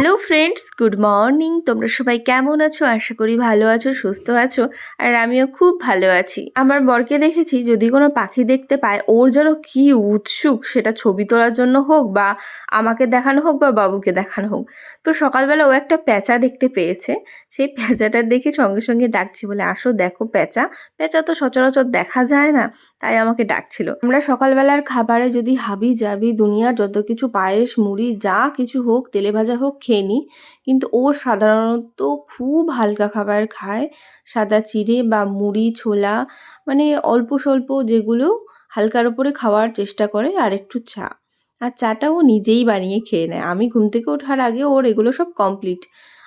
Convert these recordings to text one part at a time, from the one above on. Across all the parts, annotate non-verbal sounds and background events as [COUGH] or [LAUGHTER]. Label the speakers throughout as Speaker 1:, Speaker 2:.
Speaker 1: Hello friends good morning তোমরা সবাই কেমন আছো? আশা করি ভালো আছো, সুস্থ আছো, আর আমিও খুব ভালো আছি। আমার বরকে দেখেছি, যদি কোনো পাখি দেখতে পায়, ওর যেন কি উৎসুক। সেটা ছবি তোলার জন্য হোক বা আমাকে দেখানো হোক বা বাবুকে দেখানো হোক। তো সকালবেলা ও একটা প্যাঁচা দেখতে পেয়েছে। সেই প্যাঁচাটার দেখে সঙ্গে সঙ্গে ডাকছি বলে, আসো দেখো প্যাঁচা। প্যাঁচা তো সচরাচর দেখা যায় না, তাই আমাকে ডাকছিল। আমরা সকালবেলার খাবারে যদি হাবি যাবি দুনিয়ার যত কিছু, পায়েস, মুড়ি, যা কিছু হোক, তেলে ভাজা হোক খেয়ে নিই। কিন্তু ও সাধারণত খুব হালকা খাবার খায়। সাদা চিড়ে বা মুড়ি, ছোলা মানে অল্প স্বল্প যেগুলো হালকার ওপরে খাওয়ার চেষ্টা করে আর একটু চা। আর চাটা ও নিজেই বানিয়ে খেয়ে নেয়। আমি ঘুম থেকে ওঠার আগে ওর এগুলো সব কমপ্লিট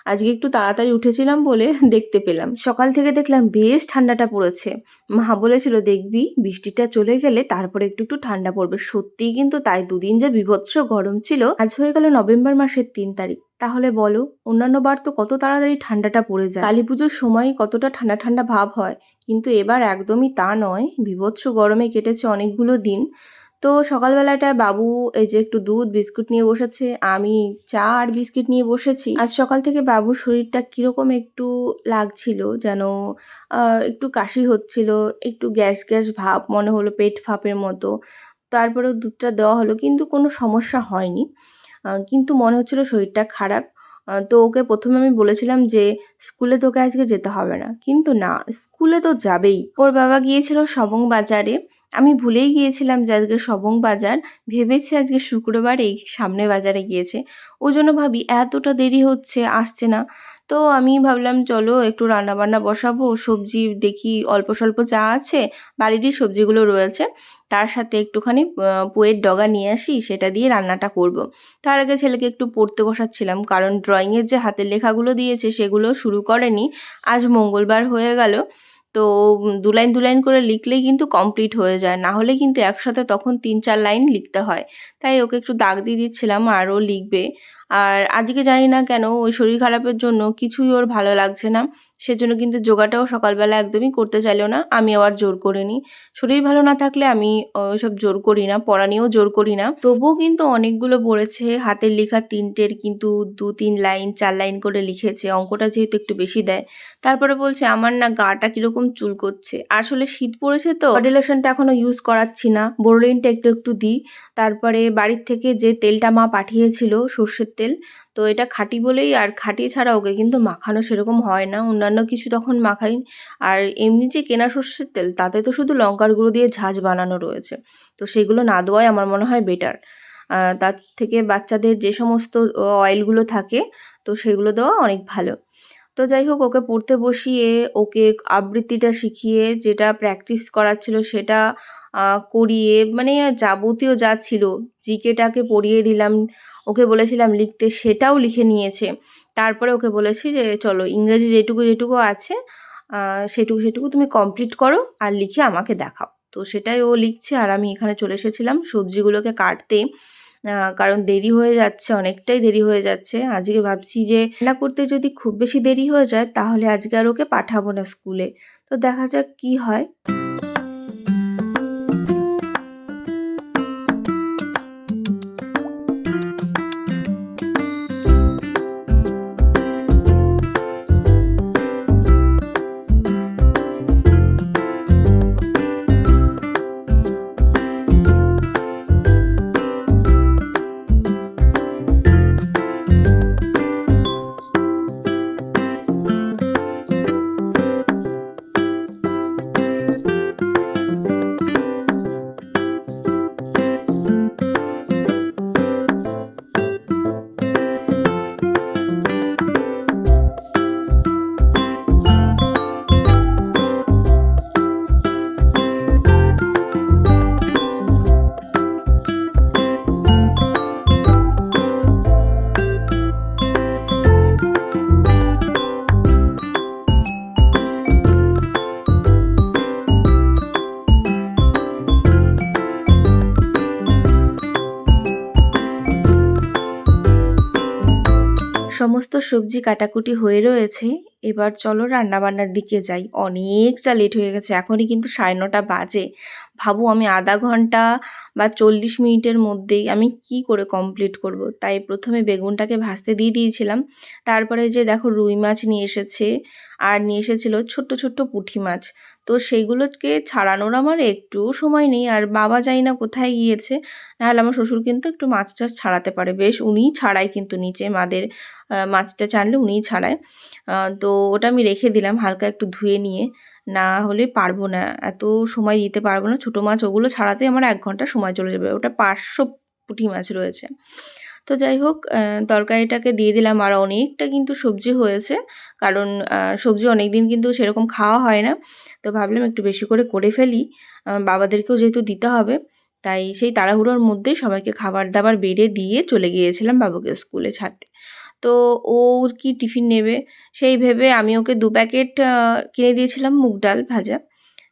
Speaker 1: আজকে একটু তাড়াতাড়ি উঠেছিলাম বলে [LAUGHS] দেখতে পেলাম। সকাল থেকে দেখলাম বেশ ঠান্ডাটা পড়েছে। মা বলেছিল, দেখবি, বৃষ্টিটা চলে গেলে তারপরে একটু একটু ঠান্ডা পড়বে। সত্যিই কিন্তু তাই। দুদিন যা বিভৎস গরম ছিল, আজ হয়ে গেল নভেম্বর মাসের তিন তারিখ। তাহলে বলো, অন্যান্য বার তো কত তাড়াতাড়ি ঠান্ডাটা পড়ে যায়। কালী পুজোর সময় কতটা ঠান্ডা ঠান্ডা ভাব হয়। কিন্তু এবার একদমই তা নয়, বিভৎস গরমে কেটেছে অনেকগুলো দিন। তো সকালবেলাটায় বাবু এই যে একটু দুধ, বিস্কুট নিয়ে বসেছে, আমি চা আর বিস্কিট নিয়ে বসেছি। আজ সকাল থেকে বাবুর শরীরটা কীরকম একটু লাগছিল, যেন একটু কাশি হচ্ছিল, একটু গ্যাস গ্যাস ভাব, মনে হলো পেট ফাঁপের মতো। তারপরেও দুধটা দেওয়া হলো, কিন্তু কোনো সমস্যা হয়নি। কিন্তু মনে হচ্ছিল শরীরটা খারাপ। তো ওকে প্রথমে আমি বলেছিলাম যে, স্কুলে তোকে আজকে যেতে হবে না। কিন্তু না, স্কুলে তো যাবেই। ওর বাবা গিয়েছিল সবং বাজারে আমি ভুলেই গিয়েছিলাম যে আজকে সবং বাজার। ভেবেছি আজকে শুক্রবার এই সামনে বাজারে গিয়েছে। ওই জন্য ভাবি, এতটা দেরি হচ্ছে, আসছে না। তো আমি ভাবলাম, চলো একটু রান্নাবান্না বসাবো, সবজি দেখি, অল্প স্বল্প যা আছে, বাড়িরই সবজিগুলো রয়েছে। তার সাথে একটুখানি পুয়ের ডগা নিয়ে আসি, সেটা দিয়ে রান্নাটা করব। তার আগে ছেলেকে একটু পড়তে বসাচ্ছিলাম, কারণ ড্রয়িংয়ের যে হাতের লেখাগুলো দিয়েছে, সেগুলো শুরু করেনি। আজ মঙ্গলবার হয়ে গেল। তো দু লাইন দু লাইন করে লিখলেই কিন্তু কমপ্লিট হয়ে যায়। না হলে কিন্তু একসাথে তখন তিন, চার লাইন লিখতে হয়। তাই ওকে একটু দাগ দিয়ে দিচ্ছিলাম, আরও লিখবে। আর আজকে জানি না কেন ওই শরীর খারাপের জন্য কিছুই ওর ভালো লাগছে না। সেজন্য কিন্তু যোগাটাও সকালবেলা একদমই করতে চাইলো না। আমি আবার জোর করিনি। শরীর ভালো না থাকলে আমি ওইসব জোর করি না, পড়া নিয়েও জোর করি না। তবুও কিন্তু অনেকগুলো পড়েছে হাতের লেখা তিনটের কিন্তু দু তিন লাইন, চার লাইন করে লিখেছে। অঙ্কটা যেহেতু একটু বেশি দেয়। তারপরে বলছে, আমার না গাটা কীরকম চুল করছে? আসলে শীত পড়েছে তো বডি লোশনটা এখনও ইউজ করাচ্ছি না। বোরোলিনটা একটু একটু দিই। তারপরে বাড়ির থেকে যে তেলটা মা পাঠিয়েছিল, সর্ষের তেল, তো এটা খাঁটি বলেই আর খাঁটি ছাড়া ওকে কিন্তু মাখানো সেরকম হয় না। অন্যান্য কিছু তখন মাখাই আর এমনি যে কেনা সর্ষের তেল, তাতে তো শুধু লঙ্কার গুঁড়ো দিয়ে ঝাঁঝ বানানো রয়েছে। তো সেগুলো না দেওয়াই আমার মনে হয় বেটার তার থেকে বাচ্চাদের যে সমস্ত অয়েলগুলো থাকে, তো সেগুলো দেওয়া অনেক ভালো। তো যাই হোক, ওকে পড়তে বসিয়ে ওকে আবৃত্তিটা শিখিয়ে যেটা প্র্যাকটিস করাচ্ছিল সেটা করিয়ে মানে যাবতীয় যা ছিল জিকেটাকে পড়িয়ে দিলাম, ওকে বলেছিলাম লিখতে সেটাও লিখে নিয়েছে। তারপরে ওকে বলেছি যে, চলো ইংরেজি যেটুকু যেটুকু আছে সেটুকু সেটুকু তুমি কমপ্লিট করো আর লিখে আমাকে দেখাও। তো সেটাই ও লিখছে আর আমি এখানে চলে এসেছিলাম সবজিগুলোকে কাটতে। কারণ দেরি হয়ে যাচ্ছে, অনেকটাই দেরি হয়ে যাচ্ছে। আজকে ভাবছি যে, রান্না করতে যদি খুব বেশি দেরি হয়ে যায়, তাহলে আজকে আর ওকে পাঠাবো না স্কুলে। তো দেখা যাক কি হয়। সমস্ত সবজি কাটাকুটি হয়ে রয়েছে, এবার চলো রান্নাবান্নার দিকে যাই। অনেকটা লেট হয়ে গেছে, এখনই কিন্তু সাড়ে নটা বাজে। ভাবো আমি আধা ঘণ্টা বা চল্লিশ মিনিটের মধ্যেই আমি কি করে কমপ্লিট করব? তাই প্রথমে বেগুনটাকে ভাজতে দিয়ে দিয়েছিলাম। তারপরে যে দেখো রুই মাছ নিয়ে এসেছে আর নিয়ে এসেছিল ছোট্ট ছোট্ট পুঁটি মাছ। তো সেইগুলোকে ছাড়ানোর আমার একটু সময় নেই আর বাবা যাই না কোথায় গিয়েছে, নাহলে আমার শ্বশুর কিন্তু একটু মাছ টাছ ছাড়াতে পারে। বেশ উনিই ছাড়ায় কিন্তু নিচে মাদের মাছটা চানলে উনিই ছাড়ায়। তো ওটা আমি রেখে দিলাম হালকা একটু ধুয়ে নিয়ে। না হলে পারব না। এত সময় দিতে পারব না। ছোটো মাছ ওগুলো ছাড়াতে আমার এক ঘণ্টা সময় চলে যাবে। ওটা পাঁচশো পুঁটি মাছ রয়েছে। তো যাই হোক তরকারিটাকে দিয়ে দিলাম আর অনেকটা কিন্তু সবজি হয়েছে। কারণ সবজি অনেক দিন কিন্তু সেরকম খাওয়া হয় না। তো ভাবলাম একটু বেশি করে করে ফেলি। বাবাদেরকেও যেহেতু দিতে হবে, তাই সেই তাড়াহুড়োর মধ্যেই সবাইকে খাবার দাবার বেড়ে দিয়ে চলে গিয়েছিলাম বাবুকে স্কুলে ছাড়তে। তো ওর কি টিফিন নেবে? সেই ভেবে আমি ওকে দু প্যাকেট কিনে দিয়েছিলাম মুগ ডাল ভাজা।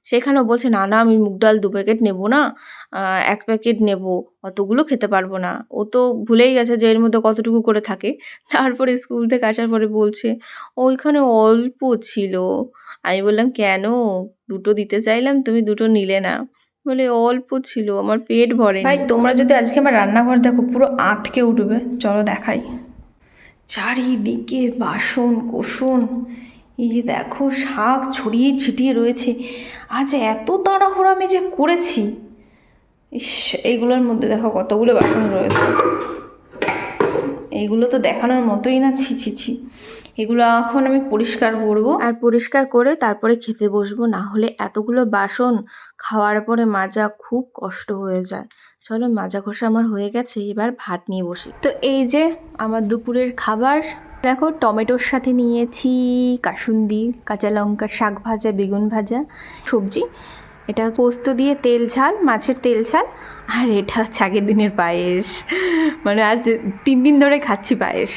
Speaker 1: সেখানেও বলছে না না আমি মুগ ডাল দু প্যাকেট নেব না। এক প্যাকেট নেব অতগুলো খেতে পারব না। ও তো ভুলেই গেছে যে এর মধ্যে কতটুকু করে থাকে। তারপরে স্কুল থেকে আসার পরে বলছে ওইখানে অল্প ছিল। আমি বললাম কেন? দুটো দিতে চাইলাম তুমি দুটো নিলে না। বলে অল্প ছিল আমার পেট ভরে ভাই তোমরা যদি আজকে আমার রান্নাঘর দেখো পুরো আঁতকে উঠবে। চলো দেখাই। চারিদিকে বাসন কোষণ এই যে দেখো শাক ছড়িয়ে ছিটিয়ে রয়েছে। আজ এত তাড়াহুড়ো আমি যে করেছি। ইস এইগুলোর মধ্যে দেখো কতগুলো বাসন রয়েছে। এইগুলো তো দেখানোর মতোই না ছি ছি ছি। এগুলো এখন আমি পরিষ্কার করব। আর পরিষ্কার করে তারপরে খেতে বসবো না হলে এতগুলো বাসন খাওয়ার পরে মাজা খুব কষ্ট হয়ে যায়। চলো মাজা ঘষা আমার হয়ে গেছে এবার ভাত নিয়ে বসি। তো এই যে আমার দুপুরের খাবার দেখো টমেটোর সাথে নিয়েছি কাসুন্দি কাঁচা লঙ্কা শাক ভাজা বেগুন ভাজা সবজি। এটা পোস্ত দিয়ে তেল ঝাল, মাছের তেল ঝাল, আর এটা হচ্ছে আগের দিনের পায়েস। মানে আজ তিন দিন ধরে খাচ্ছি পায়েস।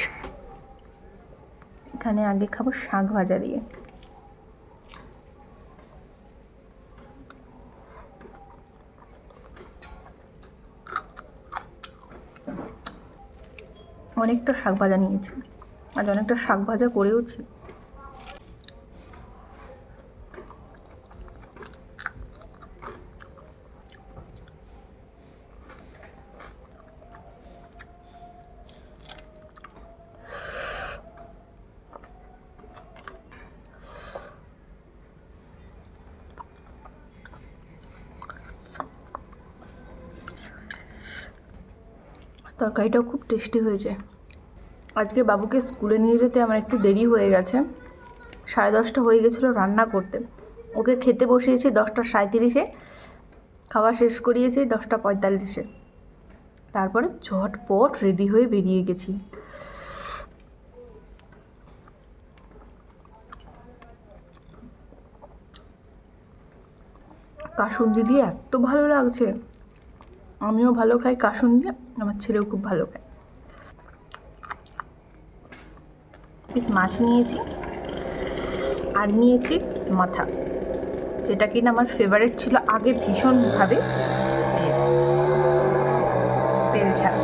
Speaker 1: এখানে আগে খাব শাক ভাজা দিয়ে। অনেকটা শাক ভাজা নিয়েছি। আজ অনেকটা শাক ভাজা করেওছি। তরকারিটাও খুব টেস্টি হয়েছে আজকে বাবুকে স্কুলে নিয়ে যেতে আমার একটু দেরি হয়ে গেছে। সাড়ে দশটা হয়ে গেছিল রান্না করতে। ওকে খেতে বসিয়েছি দশটা সাঁত্রিশে খাওয়া শেষ করিয়েছি দশটা পঁয়তাল্লিশে। তারপরে ঝটপট রেডি হয়ে বেরিয়ে গেছি। কাসুন্দি দিয়ে এত ভালো লাগছে। আমিও ভালো খাই কাসুন্দি আমার ছেলেও খুব ভালো খায়। পিস মাছ নিয়েছি আর নিয়েছি মাথা, যেটা কিনা আমার ফেভারিট ছিল আগে ভীষণভাবে তেল ছাড়া।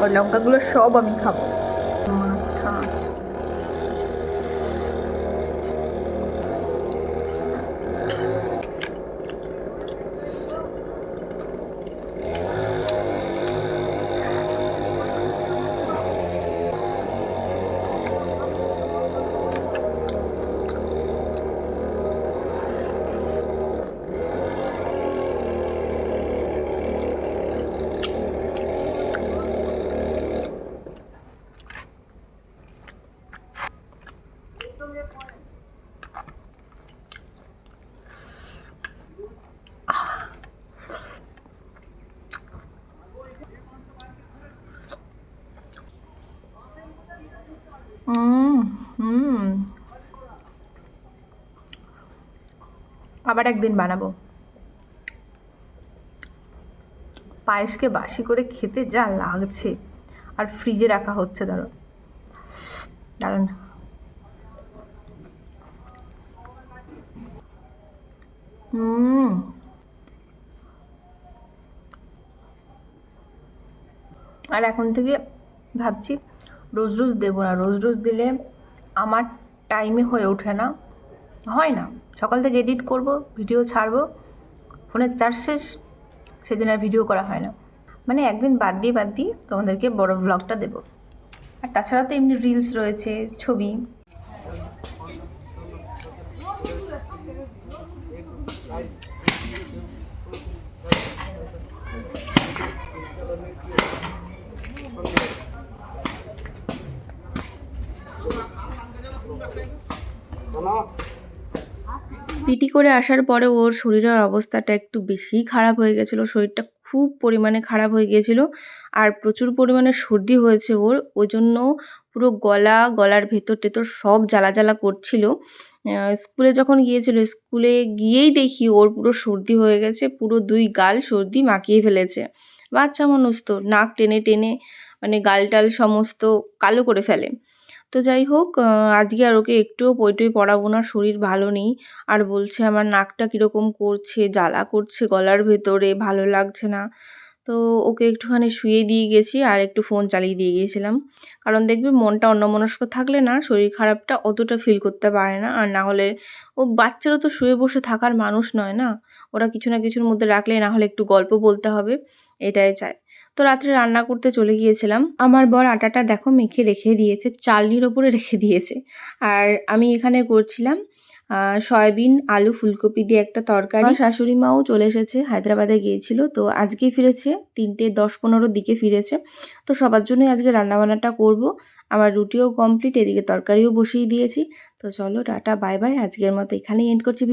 Speaker 1: ওর লঙ্কাগুলো সব আমি খাব। আবার একদিন বানাবো। পায়েসকে বাসি করে খেতে যা লাগছে। আর ফ্রিজে রাখা হচ্ছে ধরো দারুণ আর এখন থেকে ভাবছি রোজ রোজ দেবো না। রোজ রোজ দিলে আমার টাইমে হয়ে ওঠে না। হয় না। সকাল থেকে এডিট করব ভিডিও ছাড়বো ফোনের চার্জ শেষ, সেদিন আর ভিডিও করা হয় না। মানে একদিন বাদ দিয়ে বাদ দিয়ে তোমাদেরকে বড় ব্লগটা দেবো। আর তাছাড়া তো এমনি রিলস রয়েছে, ছবি। পিটি করে আসার পরে ওর শরীরের অবস্থাটা একটু বেশিই খারাপ হয়ে গেছিল, শরীরটা খুব পরিমাণে খারাপ হয়ে গিয়েছিল আর প্রচুর পরিমাণে সর্দি হয়েছে ওর ওই জন্য পুরো গলা, গলার ভেতর টেতর সব জ্বালা জ্বালা করছিল স্কুলে যখন গিয়েছিল, স্কুলে গিয়েই দেখি ওর পুরো সর্দি হয়ে গেছে, পুরো দুই গাল সর্দি মাখিয়ে ফেলেছে। বাচ্চা মানুষ তো, নাক টেনে টেনে মানে গাল টাল সমস্ত কালো করে ফেলে। তো যাই হোক আজকে আর ওকে একটুও পইটই পড়াবো না, শরীর ভালো নেই। আর বলছে আমার নাকটা কীরকম করছে, জ্বালা করছে গলার ভেতরে, ভালো লাগছে না। তো ওকে একটুখানি শুয়ে দিয়ে গেছি আর একটু ফোন চালিয়ে দিয়ে গিয়েছিলাম কারণ দেখবে মনটা অন্যমনস্ক থাকলে না, শরীর খারাপটা অতটা ফিল করতে পারে না। আর না হলে ও বাচ্চারা তো শুয়ে বসে থাকার মানুষ নয় না? ওরা কিছু না কিছুর মধ্যে রাখলে না হলে একটু গল্প বলতে হবে, এটাই চায় তো রাত্রে রান্না করতে চলে গিয়েছিলাম। আমার বর আটাটা দেখো মেখে রেখে দিয়েছে, চালনির ওপরে রেখে দিয়েছে। আর আমি এখানে করছিলাম সয়াবিন, আলু, ফুলকপি দিয়ে একটা তরকারি। শাশুড়ি মাও চলে এসেছে, হায়দ্রাবাদে গিয়েছিল। তো আজকেই ফিরেছে, তিনটে দশ পনেরোর দিকে ফিরেছে। তো সবার জন্যই আজকে রান্নাবান্নাটা করব। আমার রুটিও কমপ্লিট এদিকে তরকারিও বসিয়ে দিয়েছি। তো চলো টাটা, বাই বাই। আজকের মতো এখানেই এন্ড করছি ভিডিও।